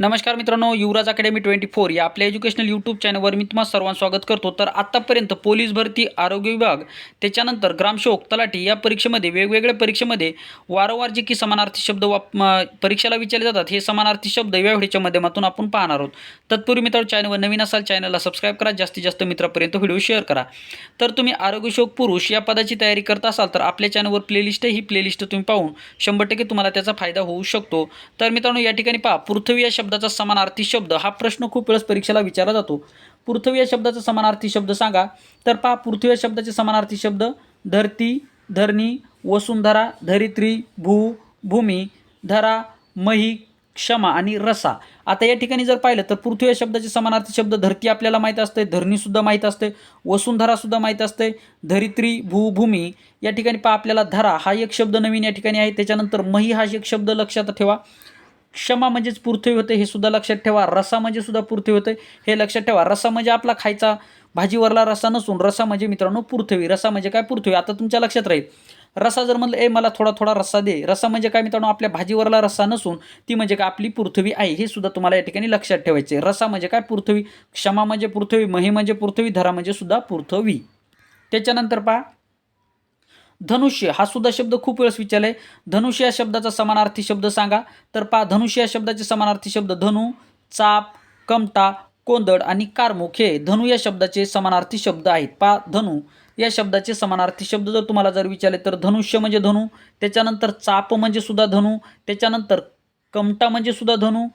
नमस्कार मित्रांनो युवराज academy twenty four या आपल्या एज्युकेशनल यूट्यूब चॅनलवर मी तुम्हाला सर्वांचं स्वागत करतो. तर आत्तापर्यंत पोलीस भरती आरोग्य विभाग त्याच्यानंतर ग्रामसेवक तलाठी या परीक्षेमध्ये वेगवेगळ्या परीक्षेमध्ये वारंवार जे की समानार्थी शब्द वाप परीक्षेला विचारले जातात हे समानार्थी शब्द या व्हिडिओच्या माध्यमातून आपण पाहणार आहोत. तत्पूर्वी मित्रांनो चॅनलवर नवीन असाल चॅनलला सबस्क्राईब करा जास्तीत जास्त मित्रापर्यंत व्हिडिओ शेअर करा. तर तुम्ही आरोग्यसेवक पुरुष या पदाची तयारी करत असाल तर आपल्या चॅनलवर प्लेलिस्ट आहे ही प्लेलिस्ट तुम्ही पाहून शंभर टक्के तुम्हाला त्याचा फायदा होऊ शकतो. तर मित्रांनो या ठिकाणी पहा पृथ्वी या शब्द शब्दाचा समानार्थी शब्द हा प्रश्न खूप वेळेस परीक्षेला विचारला जातो. पृथ्वी या शब्दाचा समानार्थी शब्द सांगा. तर पहा पृथ्वी या शब्दाचे समानार्थी शब्द धरती धरणी वसुंधरा धरित्री भू भूमी धरा मही क्षमा आणि रसा. आता या ठिकाणी जर पाहिलं तर पृथ्वी या शब्दाचे समानार्थी शब्द धरती आपल्याला माहीत असते धरणीसुद्धा माहीत असते वसुंधरासुद्धा माहीत असते धरित्री भूभूमी या ठिकाणी पहा आपल्याला धरा हा एक शब्द नवीन या ठिकाणी आहे. त्याच्यानंतर मही हा एक शब्द लक्षात ठेवा. क्षमा म्हणजेच पृथ्वी होते हे सुद्धा लक्षात ठेवा. रसा म्हणजे सुद्धा पृथ्वी होते हे लक्षात ठेवा. रसा म्हणजे आपला खायचा भाजीवरला रसा नसून रसा म्हणजे मित्रांनो पृथ्वी रसा म्हणजे काय पृथ्वी आता तुमच्या लक्षात राहील. रसा जर म्हणलं ए मला थोडा थोडा रस्सा दे. रसा म्हणजे काय मित्रांनो? आपल्या भाजीवरला रस्सा नसून ती म्हणजे काय आपली पृथ्वी आहे हे सुद्धा तुम्हाला या ठिकाणी लक्षात ठेवायचे. रसा म्हणजे काय पृथ्वी क्षमा म्हणजे पृथ्वी मही म्हणजे पृथ्वी धरा म्हणजे सुद्धा पृथ्वी त्याच्यानंतर पहा. धनुष्य हा सुद्धा शब्द खूप वेळेस विचारलाय. धनुष्य या शब्दाचा समानार्थी शब्द सांगा. तर पा धनुष्य या शब्दाचे समानार्थी शब्द धनु चाप कमटा कोंदड आणि कारमुख हे धनु या शब्दाचे समानार्थी शब्द आहेत. पा धनु या शब्दाचे समानार्थी शब्द जर तुम्हाला जर विचारले तर धनुष्य म्हणजे धनु त्याच्यानंतर चाप म्हणजे सुद्धा धनु त्याच्यानंतर कमटा म्हणजे सुद्धा धनु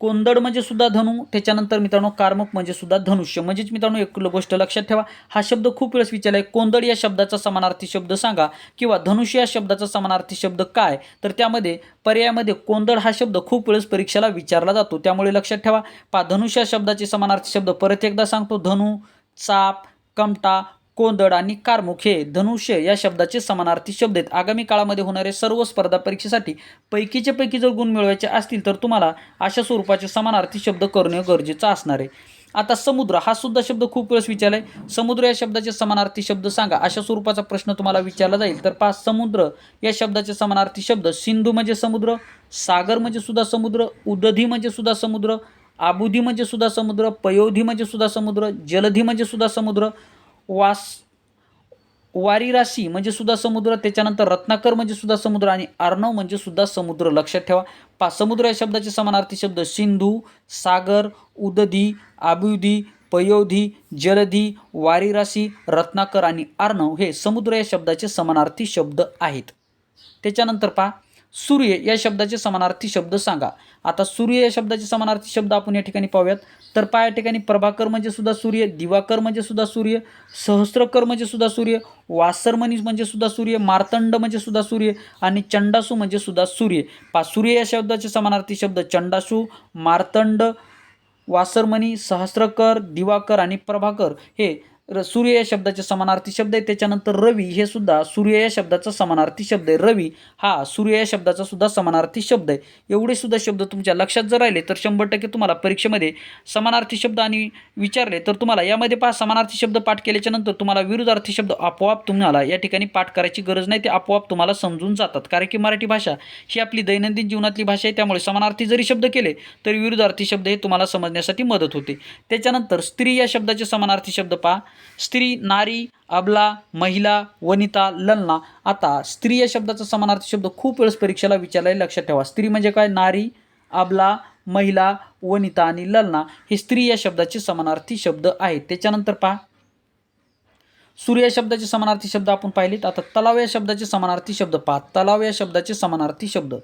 कोंदड म्हणजे सुद्धा धनु त्याच्यानंतर मित्रांनो कार्मक म्हणजे सुद्धा धनुष्य. म्हणजेच मित्रांनो एक गोष्ट लक्षात ठेवा. हा शब्द खूप वेळेस विचारला आहे कोंदड या शब्दाचा समानार्थी शब्द सांगा किंवा धनुष्य या शब्दाचा समानार्थी शब्द काय? तर त्यामध्ये पर्यायामध्ये कोंदड हा शब्द खूप वेळेस परीक्षेला विचारला जातो. त्यामुळे लक्षात ठेवा पा धनुष्य या शब्दाचे समानार्थी शब्द परत एकदा सांगतो. धनु चाप कमटा कोंदड आणि कारमुख हे धनुष्य या शब्दाचे समानार्थी शब्द आहेत. आगामी काळामध्ये होणारे सर्व स्पर्धा परीक्षेसाठी पैकीच्या पैकी जर गुण मिळवायचे असतील तर तुम्हाला अशा स्वरूपाचे समानार्थी शब्द करणे गरजेचं असणार आहे. आता समुद्र हा सुद्धा शब्द खूप वेळेस विचारलाय. समुद्र या शब्दाचे समानार्थी शब्द सांगा. अशा स्वरूपाचा प्रश्न तुम्हाला विचारला जाईल तर पहा समुद्र या शब्दाचे समानार्थी शब्द सिंधू म्हणजे समुद्र सागर म्हणजे सुद्धा समुद्र उदधी म्हणजे सुद्धा समुद्र आबुधी म्हणजे सुद्धा समुद्र पयोधी म्हणजे सुद्धा समुद्र जलधी म्हणजे सुद्धा समुद्र वास वारीराशी म्हणजे सुद्धा समुद्र त्याच्यानंतर रत्नाकर म्हणजे सुद्धा समुद्र आणि अर्णव म्हणजे सुद्धा समुद्र. लक्षात ठेवा. पा समुद्र या शब्दाचे समानार्थी शब्द सिंधू सागर उदधी आबुधी पयोधी जलधी वारीराशी रत्नाकर आणि अर्णव हे समुद्र या शब्दाचे समानार्थी शब्द आहेत. त्याच्यानंतर पहा सूर्य या शब्दाचे समानार्थी शब्द सांगा. आता सूर्य या शब्दाचे समानार्थी शब्द आपण या ठिकाणी पाहूयात. तर पहा या ठिकाणी प्रभाकर म्हणजे सुद्धा सूर्य दिवाकर म्हणजे सुद्धा सूर्य सहस्त्रकर म्हणजे सुद्धा सूर्य वासरमणी म्हणजे सुद्धा सूर्य मार्तंड म्हणजे सुद्धा सूर्य आणि चंडासू म्हणजे सुद्धा सूर्य. पा सूर्य या शब्दाचे समानार्थी शब्द चंडासू मार्तंड वासरमणी सहस्त्रकर दिवाकर आणि प्रभाकर हे र सूर्य या शब्दाचे समानार्थी शब्द आहे. त्याच्यानंतर रवी हे सुद्धा सूर्य या शब्दाचा समानार्थी शब्द आहे. रवी हा सूर्य या शब्दाचा सुद्धा समानार्थी शब्द आहे. एवढे सुद्धा शब्द तुमच्या लक्षात जर राहिले तर शंभर टक्के तुम्हाला परीक्षेमध्ये समानार्थी शब्द आणि विचारले तर तुम्हाला यामध्ये पहा समानार्थी शब्द पाठ केल्याच्यानंतर तुम्हाला विरुद्धार्थी शब्द आपोआप तुम्हाला या ठिकाणी पाठ करायची गरज नाही. ते आपोआप तुम्हाला समजून जातात. कारण की मराठी भाषा ही आपली दैनंदिन जीवनातली भाषा आहे. त्यामुळे समानार्थी जरी शब्द केले तरी विरुद्धार्थी शब्द हे तुम्हाला समजण्यासाठी मदत होते. त्याच्यानंतर स्त्री या शब्दाचे समानार्थी शब्द पहा. स्त्री नारी अबला महिला वनिता ललना. आता स्त्री या शब्दाचा समानार्थी शब्द खूप वेळेस परीक्षेला विचारलाय लक्षात ठेवा. स्त्री म्हणजे काय? नारी अबला महिला वनिता आणि ललना हे स्त्री या शब्दाचे समानार्थी शब्द आहेत. त्याच्यानंतर पहा. सूर्य या शब्दाचे समानार्थी शब्द आपण पाहिलेत. आता तलाव या शब्दाचे समानार्थी शब्द पहा. तलाव या शब्दाचे समानार्थी शब्द.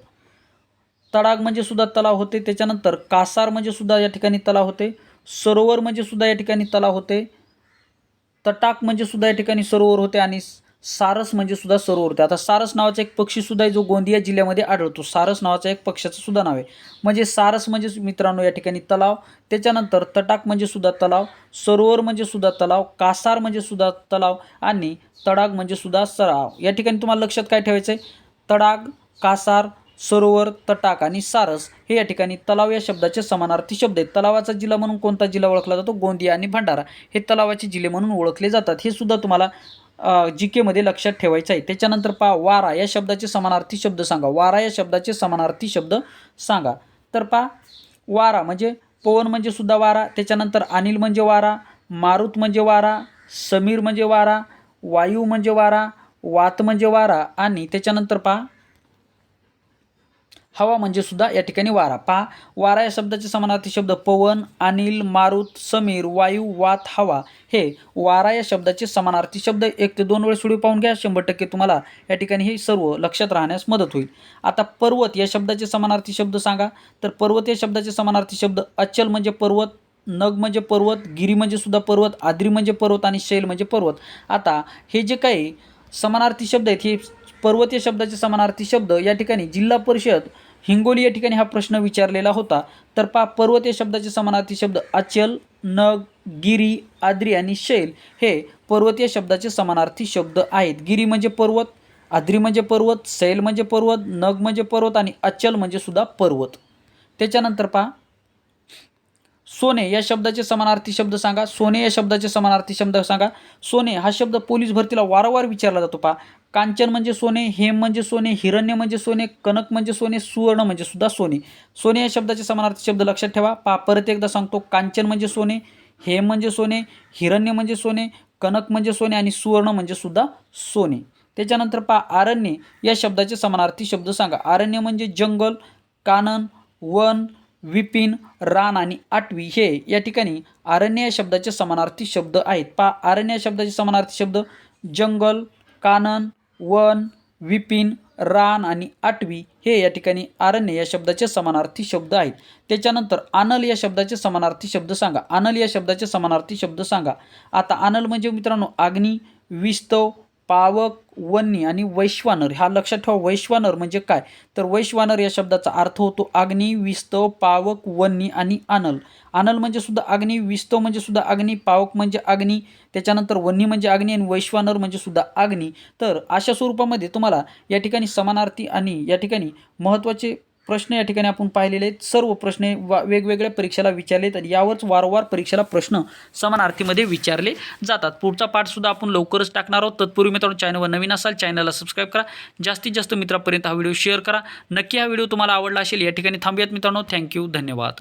तडाग म्हणजे सुद्धा तलाव होते. त्याच्यानंतर कासार म्हणजे सुद्धा या ठिकाणी तलाव होते. सरोवर म्हणजे सुद्धा या ठिकाणी तलाव होते. तटाक म्हणजे सुद्धा या ठिकाणी सरोवर होते आणि सारस म्हणजे सुद्धा सरोवर होते. आता सारस नावाचा एक पक्षी सुद्धा आहे जो गोंदिया जिल्ह्यामध्ये आढळतो. सारस नावाचा एक पक्षाचं सुद्धा नाव आहे. म्हणजे सारस म्हणजे मित्रांनो या ठिकाणी तलाव. त्याच्यानंतर तटाक म्हणजे सुद्धा तलाव. सरोवर म्हणजे सुद्धा तलाव. कासार म्हणजे सुद्धा तलाव. आणि तडाग म्हणजे सुद्धा सराव. या ठिकाणी तुम्हाला लक्षात काय ठेवायचं आहे तडाग कासार सरोवर तटाक आणि सारस हे या ठिकाणी तलाव या शब्दाचे समानार्थी शब्द आहेत. तलावाचा जिल्हा म्हणून कोणता जिल्हा ओळखला जातो? गोंदिया आणि भंडारा. हे तलावाचे जिल्हे म्हणून ओळखले जातात. हे सुद्धा तुम्हाला जी केमध्ये लक्षात ठेवायचं आहे. त्याच्यानंतर पहा वारा या शब्दाचे समानार्थी शब्द सांगा. वारा या शब्दाचे समानार्थी शब्द सांगा. तर पा वारा म्हणजे पवन म्हणजे सुद्धा वारा त्याच्यानंतर अनिल म्हणजे वारा मारुत म्हणजे वारा समीर म्हणजे वारा वायू म्हणजे वारा वात म्हणजे वारा आणि त्याच्यानंतर पहा हवा म्हणजे सुद्धा या ठिकाणी वारा. पहा वारा या शब्दाचे समानार्थी शब्द पवन अनिल मारुत समीर वायू वात हवा हे वारा या शब्दाचे समानार्थी शब्द. एक ते दोन वेळेस व्हिडिओ पाहून घ्या शंभर टक्के तुम्हाला या ठिकाणी हे सर्व लक्षात राहण्यास मदत होईल. आता पर्वत या शब्दाचे समानार्थी शब्द सांगा. तर पर्वत या शब्दाचे समानार्थी शब्द अचल म्हणजे पर्वत नग म्हणजे पर्वत गिरी म्हणजे सुद्धा पर्वत आद्री म्हणजे पर्वत आणि शैल म्हणजे पर्वत. आता हे जे काही समानार्थी शब्द आहेत हे पर्वत या शब्दाचे समानार्थी शब्द या ठिकाणी जिल्हा परिषद हिंगोली या ठिकाणी हा प्रश्न विचारलेला होता. तर पा पर्वत या शब्दाचे समानार्थी शब्द अचल नग गिरी आद्री आणि शैल हे पर्वत या शब्दाचे समानार्थी शब्द आहेत. गिरी म्हणजे पर्वत आद्री म्हणजे पर्वत शैल म्हणजे पर्वत नग म्हणजे पर्वत आणि अचल म्हणजे सुद्धा पर्वत. त्याच्यानंतर पहा सोने या शब्दाचे समानार्थी शब्द सांगा. सोने या शब्दाचे समानार्थी शब्द सांगा. सोने हा शब्द पोलीस भरतीला वारंवार विचारला जातो पा. कांचन म्हणजे सोने हेम म्हणजे सोने हिरण्य म्हणजे सोने कनक म्हणजे सोने सुवर्ण म्हणजे सुद्धा सोने. सोने या शब्दाचे समानार्थी शब्द लक्षात ठेवा. पा परत एकदा सांगतो. कांचन म्हणजे सोने हेम म्हणजे सोने हिरण्य म्हणजे सोने कनक म्हणजे सोने आणि सुवर्ण म्हणजे सुद्धा सोने. त्याच्यानंतर पा आरण्य या शब्दाचे समानार्थी शब्द सांगा. आरण्य म्हणजे जंगल कानन वन विपिन रान आणि आटवी हे या ठिकाणी आरण्य या शब्दाचे समानार्थी शब्द आहेत. पा आरण्य या शब्दाचे समानार्थी शब्द जंगल कानन वन विपिन रान आणि आटवी हे या ठिकाणी आरण्य या शब्दाचे समानार्थी शब्द आहेत. त्याच्यानंतर अनल या शब्दाचे समानार्थी शब्द सांगा. अनल या शब्दाचे समानार्थी शब्द सांगा. आता अनल म्हणजे मित्रांनो अग्नी विस्तव पावक वन्नी आणि वैश्वानर. हा लक्षात ठेवा वैश्वानर म्हणजे काय? तर वैश्वानर या शब्दाचा अर्थ होतो अग्नी विस्तव पावक वन्नी आणि अनल. अनल म्हणजे सुद्धा अग्नी विस्तव म्हणजे सुद्धा अग्नी पावक म्हणजे अग्नी त्याच्यानंतर वन्नी म्हणजे अग्नी आणि वैश्वानर म्हणजे सुद्धा अग्नी. तर अशा स्वरूपामध्ये तुम्हाला या ठिकाणी समानार्थी आणि या ठिकाणी महत्त्वाचे प्रश्न या ठिकाणी आपण पाहिलेले आहेत. सर्व प्रश्न वा वेगवेगळ्या परीक्षेला विचारले तर यावरच वारंवार परीक्षेला प्रश्न समानार्थीमध्ये विचारले जातात. पुढचा पाठसुद्धा आपण लवकरच टाकणार आहोत. तत्पूर्वी मित्रांनो चॅनलवर नवीन असाल चॅनलला सबस्क्राईब करा. जास्तीत जास्त मित्रापर्यंत हा व्हिडिओ शेअर करा. नक्की हा व्हिडिओ तुम्हाला आवडला असेल या ठिकाणी थांबूयात मित्रांनो. थँक्यू धन्यवाद.